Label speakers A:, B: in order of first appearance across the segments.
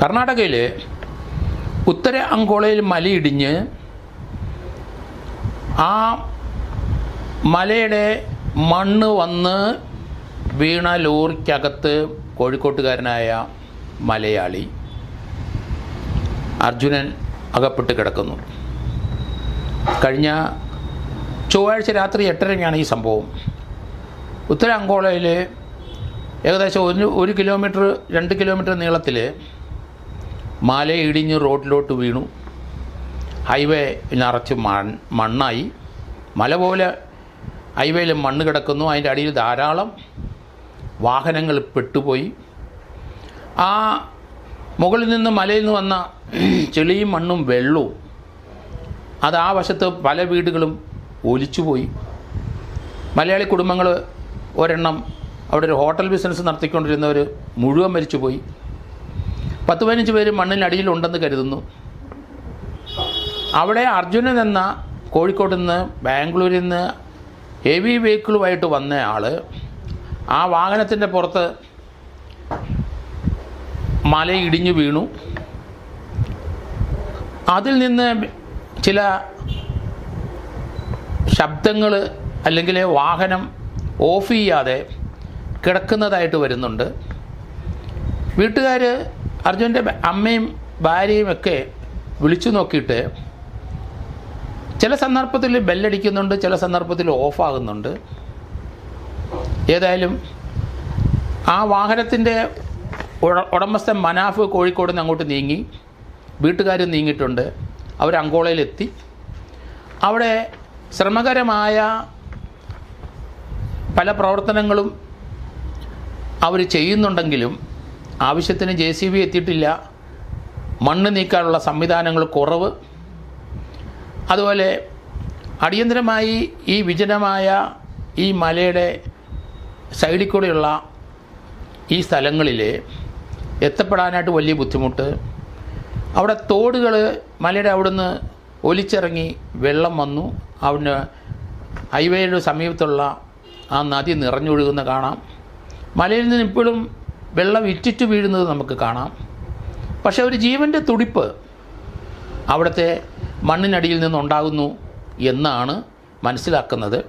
A: കർണാടകയിൽ ഉത്തര അങ്കോളയിൽ മലയിടിഞ്ഞ് ആ മലയുടെ മണ്ണ് വന്ന് വീണ ലോറിക്കകത്ത് കോഴിക്കോട്ടുകാരനായ മലയാളി അർജുനൻ അകപ്പെട്ട് കിടക്കുന്നു. കഴിഞ്ഞ ചൊവ്വാഴ്ച രാത്രി എട്ടരയ്ക്കാണ് ഈ സംഭവം. ഉത്തര അങ്കോളയിൽ ഏകദേശം ഒരു ഒരു കിലോമീറ്റർ രണ്ട് കിലോമീറ്റർ നീളത്തിൽ മല ഇടിഞ്ഞ് റോഡിലോട്ട് വീണു. ഹൈവേ നിറച്ച് മണ്ണായി. മല പോലെ ഹൈവേയിൽ മണ്ണ് കിടക്കുന്നു. അതിന്റെ അടിയിൽ ധാരാളം വാഹനങ്ങൾ പെട്ടുപോയി. ആ മുകളിൽ നിന്ന് മലയിൽ നിന്ന് വന്ന ചെളിയും മണ്ണും വെള്ളവും അത് ആ വശത്ത് പല വീടുകളും ഒലിച്ചുപോയി. മലയാളി കുടുംബങ്ങൾ ഒരെണ്ണം അവിടെ ഒരു ഹോട്ടൽ ബിസിനസ് നടത്തിക്കൊണ്ടിരുന്നവർ മുഴുവൻ മരിച്ചുപോയി. പത്ത് പതിനഞ്ച് പേര് മണ്ണിനടിയിലുണ്ടെന്ന് കരുതുന്നു. അവിടെ അർജുനൻ എന്ന കോഴിക്കോട് നിന്ന് ബാംഗ്ലൂരിൽ നിന്ന് ഹെവി വെഹിക്കിളുമായിട്ട് വന്ന ആൾ ആ വാഹനത്തിന്റെ പുറത്ത് മല ഇടിഞ്ഞു വീണു. അതിൽ നിന്ന് ചില ശബ്ദങ്ങൾ അല്ലെങ്കിൽ വാഹനം ഓഫ് ചെയ്യാതെ കിടക്കുന്നതായിട്ട് വരുന്നുണ്ട്. വീട്ടുകാർ അർജുന്റെ അമ്മയും ഭാര്യയും ഒക്കെ വിളിച്ചു നോക്കിയിട്ട് ചില സന്ദർഭത്തിൽ ബെല്ലടിക്കുന്നുണ്ട് ചില സന്ദർഭത്തിൽ ഓഫാകുന്നുണ്ട്. ഏതായാലും ആ വാഹനത്തിന്റെ ഉട- ഉടമസ്ഥൻ മനാഫ് കോഴിക്കോട് നിന്ന് അങ്ങോട്ട് നീങ്ങി. വീട്ടുകാർ നീങ്ങിയിട്ടുണ്ട്. അവർ അങ്കോളയിലെത്തി. അവിടെ ശ്രമകരമായ പല പ്രവർത്തനങ്ങളും അവർ ചെയ്യുന്നുണ്ടെങ്കിലും ആവശ്യത്തിന് ജെ സി ബി എത്തിയിട്ടില്ല. മണ്ണ് നീക്കാനുള്ള സംവിധാനങ്ങൾ കുറവ്. അതുപോലെ അടിയന്തരമായി ഈ വിജനമായ ഈ മലയുടെ സൈഡിൽ കൂടെയുള്ള ഈ സ്ഥലങ്ങളിൽ എത്തപ്പെടാനായിട്ട് വലിയ ബുദ്ധിമുട്ട്. അവിടെ തോടുകൾ മലയുടെ അവിടുന്ന് ഒലിച്ചിറങ്ങി വെള്ളം വന്നു. അവിടെ ഹൈവേയുടെ സമീപത്തുള്ള ആ നദി നിറഞ്ഞൊഴുകുന്ന കാണാം. മലയിൽ നിന്ന് ഇപ്പോഴും വെള്ളം ഇറ്റിറ്റ് വീഴുന്നത് നമുക്ക് കാണാം. പക്ഷേ ഒരു ജീവന്റെ തുടിപ്പ് അവിടുത്തെ മണ്ണിനടിയിൽ നിന്നുണ്ടാകുന്നു എന്നാണ് മനസ്സിലാക്കുന്നത്.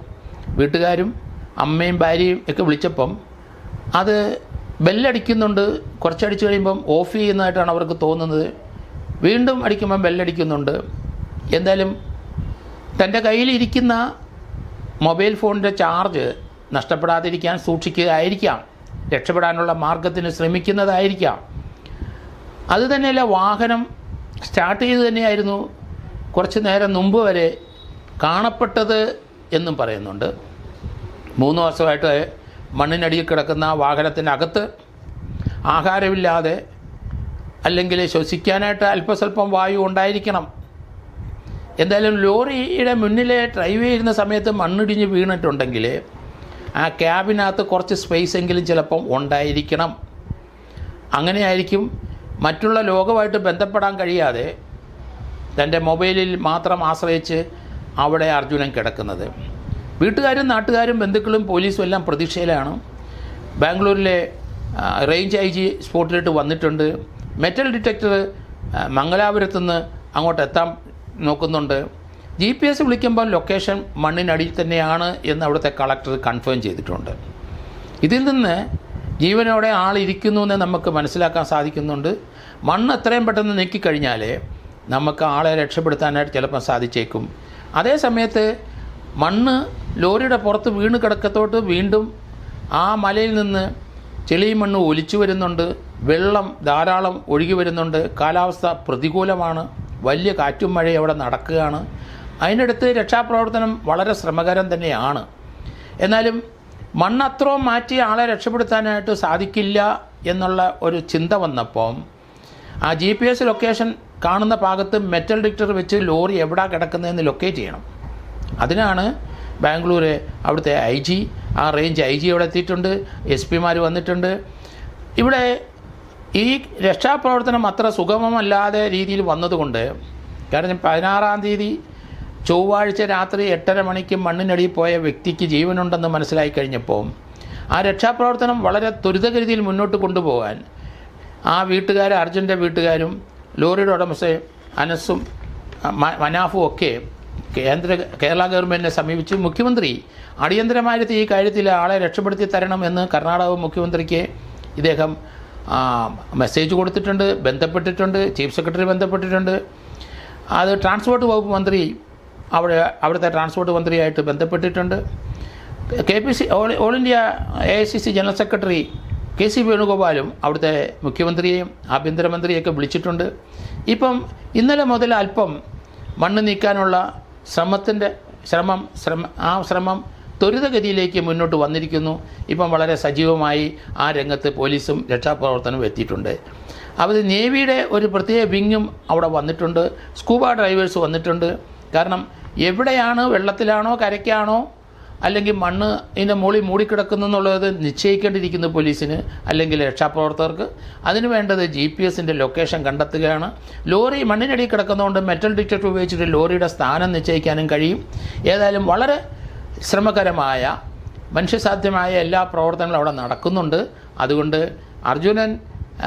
A: വീട്ടുകാരും അമ്മയും ഭാര്യയും ഒക്കെ വിളിച്ചപ്പം അത് ബെല്ലടിക്കുന്നുണ്ട്. കുറച്ചടിച്ച് കഴിയുമ്പം ഓഫ് ചെയ്യുന്നതായിട്ടാണ് അവർക്ക് തോന്നുന്നത്. വീണ്ടും അടിക്കുമ്പം ബെല്ലടിക്കുന്നുണ്ട്. എന്തായാലും തന്റെ കയ്യിലിരിക്കുന്ന മൊബൈൽ ഫോണിന്റെ ചാർജ് നഷ്ടപ്പെടാതിരിക്കാൻ സൂക്ഷിക്കുകയായിരിക്കാം. രക്ഷപ്പെടാനുള്ള മാർഗത്തിന് ശ്രമിക്കുന്നതായിരിക്കാം. അത് തന്നെയല്ല വാഹനം സ്റ്റാർട്ട് ചെയ്ത് തന്നെയായിരുന്നു. കുറച്ച് നേരം മുമ്പ് വരെ കാണപ്പെട്ടത് എന്നും പറയുന്നുണ്ട്. മൂന്ന് വർഷമായിട്ട് മണ്ണിനടിയിൽ കിടക്കുന്ന വാഹനത്തിനകത്ത് ആഹാരമില്ലാതെ അല്ലെങ്കിൽ ശ്വസിക്കാനായിട്ട് അല്പസ്വല്പം വായു ഉണ്ടായിരിക്കണം. എന്തായാലും ലോറിയുടെ മുന്നിലെ ഡ്രൈവ് ചെയ്യുന്ന സമയത്ത് മണ്ണിടിഞ്ഞ് വീണിട്ടുണ്ടെങ്കിൽ ആ ക്യാബിനകത്ത് കുറച്ച് സ്പേസ് എങ്കിലും ചിലപ്പം ഉണ്ടായിരിക്കണം. അങ്ങനെയായിരിക്കും മറ്റുള്ള ലോകമായിട്ട് ബന്ധപ്പെടാൻ കഴിയാതെ തന്റെ മൊബൈലിൽ മാത്രം ആശ്രയിച്ച് അവിടെ അർജുനൻ കിടക്കുന്നത്. വീട്ടുകാരും നാട്ടുകാരും ബന്ധുക്കളും പോലീസും എല്ലാം പ്രതീക്ഷയിലാണ്. ബാംഗ്ലൂരിലെ റേഞ്ച് ഐ ജി സ്പോട്ടിലിട്ട് വന്നിട്ടുണ്ട്. മെറ്റൽ ഡിറ്റക്ടർ മംഗലാപുരത്തുനിന്ന് അങ്ങോട്ട് എത്താൻ നോക്കുന്നുണ്ട്. ജി പി എസ് വിളിക്കുമ്പോൾ ലൊക്കേഷൻ മണ്ണിനടിയിൽ തന്നെയാണ് എന്ന് അവിടുത്തെ കളക്ടർ കൺഫേം ചെയ്തിട്ടുണ്ട്. ഇതിൽ നിന്ന് ജീവനോടെ ആളിരിക്കുന്നു എന്ന് നമുക്ക് മനസ്സിലാക്കാൻ സാധിക്കുന്നുണ്ട്. മണ്ണ് എത്രയും പെട്ടെന്ന് നീക്കിക്കഴിഞ്ഞാൽ നമുക്ക് ആളെ രക്ഷപ്പെടുത്താനായിട്ട് ചിലപ്പോൾ സാധിച്ചേക്കും. അതേ സമയത്ത് മണ്ണ് ലോറിയുടെ പുറത്ത് വീണ് കിടക്കത്തോട്ട് വീണ്ടും ആ മലയിൽ നിന്ന് ചെളിയും മണ്ണ് ഒലിച്ചു വരുന്നുണ്ട്. വെള്ളം ധാരാളം ഒഴുകി വരുന്നുണ്ട്. കാലാവസ്ഥ പ്രതികൂലമാണ്. വലിയ കാറ്റും മഴയും അവിടെ നടക്കുകയാണ്. അതിനടുത്ത് രക്ഷാപ്രവർത്തനം വളരെ ശ്രമകരം തന്നെയാണ്. എന്നാലും മണ്ണത്രോ മാറ്റി ആളെ രക്ഷപ്പെടുത്താനായിട്ട് സാധിക്കില്ല എന്നുള്ള ഒരു ചിന്ത വന്നപ്പം ആ ജി പി എസ് ലൊക്കേഷൻ കാണുന്ന ഭാഗത്ത് മെറ്റൽ ഡിക്ടർ വെച്ച് ലോറി എവിടെ കിടക്കുന്നതെന്ന് ലൊക്കേറ്റ് ചെയ്യണം. അതിനാണ് ബാംഗ്ലൂർ അവിടുത്തെ ഐ ജി ആ റേഞ്ച് ഐ ജി അവിടെ എത്തിയിട്ടുണ്ട് എസ് പിമാർ വന്നിട്ടുണ്ട്. ഇവിടെ ഈ രക്ഷാപ്രവർത്തനം അത്ര സുഗമമല്ലാതെ രീതിയിൽ വന്നതുകൊണ്ട് കാരണം പതിനാറാം തീയതി ചൊവ്വാഴ്ച രാത്രി എട്ടര മണിക്ക് മണ്ണിനടിയിൽ പോയ വ്യക്തിക്ക് ജീവനുണ്ടെന്ന് മനസ്സിലായി കഴിഞ്ഞപ്പോൾ ആ രക്ഷാപ്രവർത്തനം വളരെ ത്വരിതഗതിയിൽ മുന്നോട്ട് കൊണ്ടുപോകാൻ ആ വീട്ടുകാർ അർജുന്റെ വീട്ടുകാരും ലോറിയുടെ ഉടമസ്ഥ അനസും മനാഫും ഒക്കെ കേന്ദ്ര കേരള ഗവൺമെന്റിനെ സമീപിച്ച് മുഖ്യമന്ത്രി അടിയന്തരമായിട്ട് ഈ കാര്യത്തിൽ ആളെ രക്ഷപ്പെടുത്തി തരണം എന്ന് കർണാടക മുഖ്യമന്ത്രിക്ക് ഇദ്ദേഹം മെസ്സേജ് കൊടുത്തിട്ടുണ്ട് ബന്ധപ്പെട്ടിട്ടുണ്ട് ചീഫ് സെക്രട്ടറി ബന്ധപ്പെട്ടിട്ടുണ്ട്. അത് ട്രാൻസ്പോർട്ട് വകുപ്പ് മന്ത്രി അവിടെ അവിടുത്തെ ട്രാൻസ്പോർട്ട് മന്ത്രിയായിട്ട് ബന്ധപ്പെട്ടിട്ടുണ്ട്. K P C all all India A I C C general secretary K C വേണുഗോപാലും അവിടുത്തെ മുഖ്യമന്ത്രിയെയും ആഭ്യന്തരമന്ത്രിയൊക്കെ വിളിച്ചിട്ടുണ്ട്. ഇപ്പം ഇന്നലെ മുതൽ അല്പം മണ്ണ് നീക്കാനുള്ള ശ്രമത്തിന്റെ ശ്രമം ശ്രമ ആ ശ്രമം ത്വരിതഗതിയിലേക്ക് മുന്നോട്ട് വന്നിരിക്കുന്നു. ഇപ്പം വളരെ സജീവമായി ആ രംഗത്ത് പോലീസും രക്ഷാപ്രവർത്തനവും എത്തിയിട്ടുണ്ട്. അവർ നേവിയുടെ ഒരു പ്രത്യേക വിങ്ങും അവിടെ വന്നിട്ടുണ്ട്. സ്കൂബ ഡ്രൈവേഴ്സ് വന്നിട്ടുണ്ട്. കാരണം എവിടെയാണ് വെള്ളത്തിലാണോ കരയ്ക്കാണോ അല്ലെങ്കിൽ മണ്ണ് ഇതിന്റെ മുകളിൽ മൂടിക്കിടക്കുന്നു എന്നുള്ളത് നിശ്ചയിക്കേണ്ടിയിരിക്കുന്നു പോലീസിന് അല്ലെങ്കിൽ രക്ഷാപ്രവർത്തകർക്ക്. അതിന് വേണ്ടത് ജി പി എസിന്റെ ലൊക്കേഷൻ കണ്ടെത്തുകയാണ്. ലോറി മണ്ണിനടിയിൽ കിടക്കുന്നതുകൊണ്ട് മെറ്റൽ ഡിറ്റക്ടർ ഉപയോഗിച്ചിട്ട് ലോറിയുടെ സ്ഥാനം നിശ്ചയിക്കാനും കഴിയും. ഏതായാലും വളരെ ശ്രമകരമായ മനുഷ്യസാധ്യമായ എല്ലാ പ്രവർത്തനങ്ങളും അവിടെ നടക്കുന്നുണ്ട്. അതുകൊണ്ട് അർജുനൻ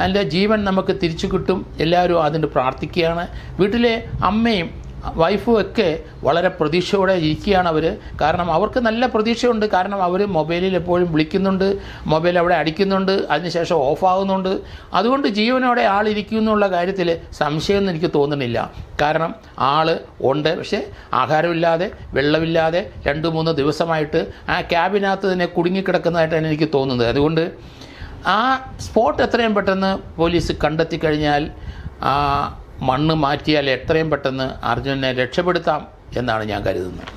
A: എന്റെ ജീവൻ നമുക്ക് തിരിച്ചു കിട്ടും. എല്ലാവരും അതിന് പ്രാർത്ഥിക്കുകയാണ്. വീട്ടിലെ അമ്മയും വൈഫും ഒക്കെ വളരെ പ്രതീക്ഷയോടെ ഇരിക്കുകയാണ് അവർ കാരണം അവർക്ക് നല്ല പ്രതീക്ഷയുണ്ട്. കാരണം അവർ മൊബൈലിൽ എപ്പോഴും വിളിക്കുന്നുണ്ട്. മൊബൈൽ അവിടെ അടിക്കുന്നുണ്ട്. അതിനുശേഷം ഓഫാകുന്നുണ്ട് അതുകൊണ്ട് ജീവനോടെ ആളിരിക്കും എന്നുള്ള കാര്യത്തിൽ സംശയമൊന്നും എനിക്ക് തോന്നുന്നില്ല. കാരണം ആൾ ഉണ്ട്. പക്ഷേ ആഹാരമില്ലാതെ വെള്ളമില്ലാതെ രണ്ട് മൂന്ന് ദിവസമായിട്ട് ആ ക്യാബിനകത്ത് തന്നെ കുടുങ്ങിക്കിടക്കുന്നതായിട്ടാണ് എനിക്ക് തോന്നുന്നത്. അതുകൊണ്ട് ആ സ്പോട്ട് എത്രയും പെട്ടെന്ന് പോലീസ് കണ്ടെത്തി കഴിഞ്ഞാൽ മണ്ണ് മാറ്റിയാൽ എത്രയും പെട്ടെന്ന് അർജുനെ രക്ഷപ്പെടുത്താം എന്നാണ് ഞാൻ കരുതുന്നത്.